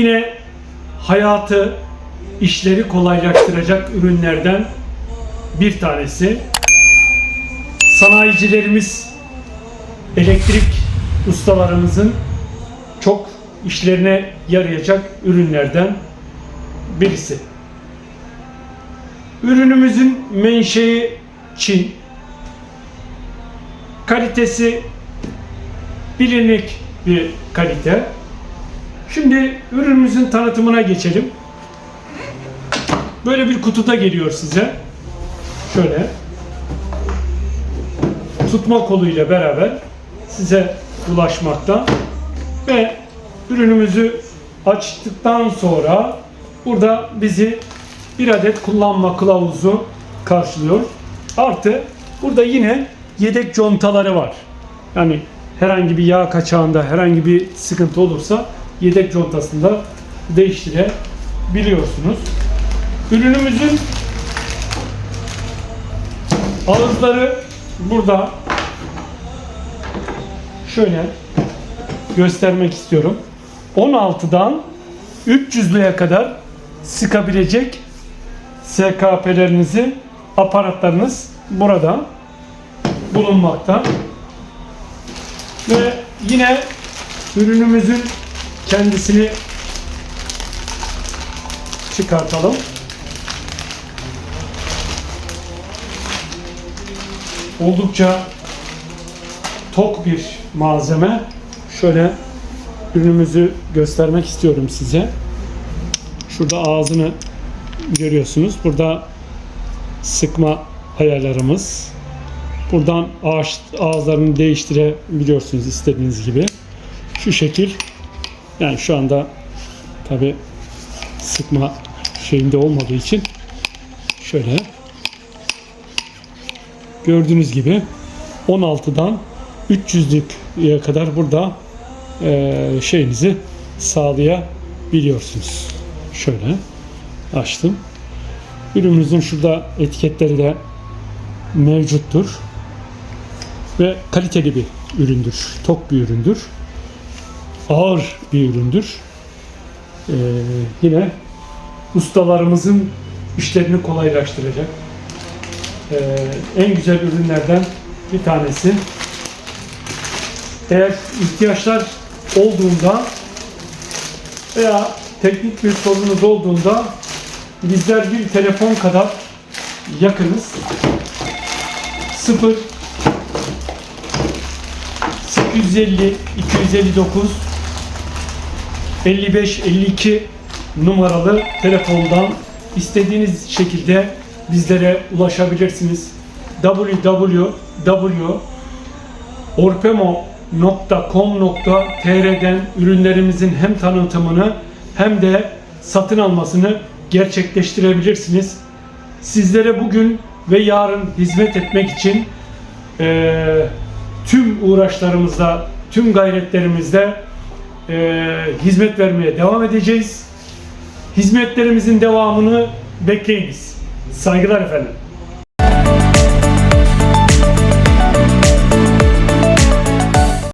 Yine hayatı, işleri kolaylaştıracak ürünlerden bir tanesi. Sanayicilerimiz, elektrik ustalarımızın çok işlerine yarayacak ürünlerden birisi. Ürünümüzün menşei Çin. Kalitesi bilinlik bir kalite. Şimdi ürünümüzün tanıtımına geçelim. Böyle bir kutuda geliyor size. Şöyle. Tutma koluyla beraber size ulaşmakta. Ve ürünümüzü açtıktan sonra burada bizi bir adet kullanma kılavuzu karşılıyor. Artı burada yine yedek contaları var. Yani herhangi bir yağ kaçağında herhangi bir sıkıntı olursa yedek contasını da değiştirebiliyorsunuz. Ürünümüzün ağızları burada şöyle göstermek istiyorum. 16'dan 300'lüye kadar sıkabilecek SKP'lerinizi aparatlarınız burada bulunmakta. Ve yine ürünümüzün kendisini çıkartalım. Oldukça tok bir malzeme. Şöyle ürünümüzü göstermek istiyorum size. Şurada ağzını görüyorsunuz. Burada sıkma ayarlarımız. Buradan ağaç ağızlarını değiştirebiliyorsunuz istediğiniz gibi. Şu şekil. Yani şu anda tabi sıkma şeyinde olmadığı için şöyle gördüğünüz gibi 16'dan 300'lüğe kadar burada eee, şeyinizi sağlayabiliyorsunuz. Şöyle açtım. Ürünümüzün şurada etiketleri de mevcuttur. Ve kaliteli bir üründür. Tok bir üründür. Ağır bir üründür. Ee, yine ustalarımızın işlerini kolaylaştıracak ee, en güzel ürünlerden bir tanesi. Eğer ihtiyaçlar olduğunda veya teknik bir sorunuz olduğunda bizler bir telefon kadar yakınız. 0 850 259 55 52 numaralı telefondan istediğiniz şekilde bizlere ulaşabilirsiniz. www.orpemo.com.tr'den ürünlerimizin hem tanıtımını hem de satın almasını gerçekleştirebilirsiniz. Sizlere bugün ve yarın hizmet etmek için eee, tüm uğraşlarımızda, tüm gayretlerimizde eee, hizmet vermeye devam edeceğiz. Hizmetlerimizin devamını bekleyiniz. Saygılar efendim.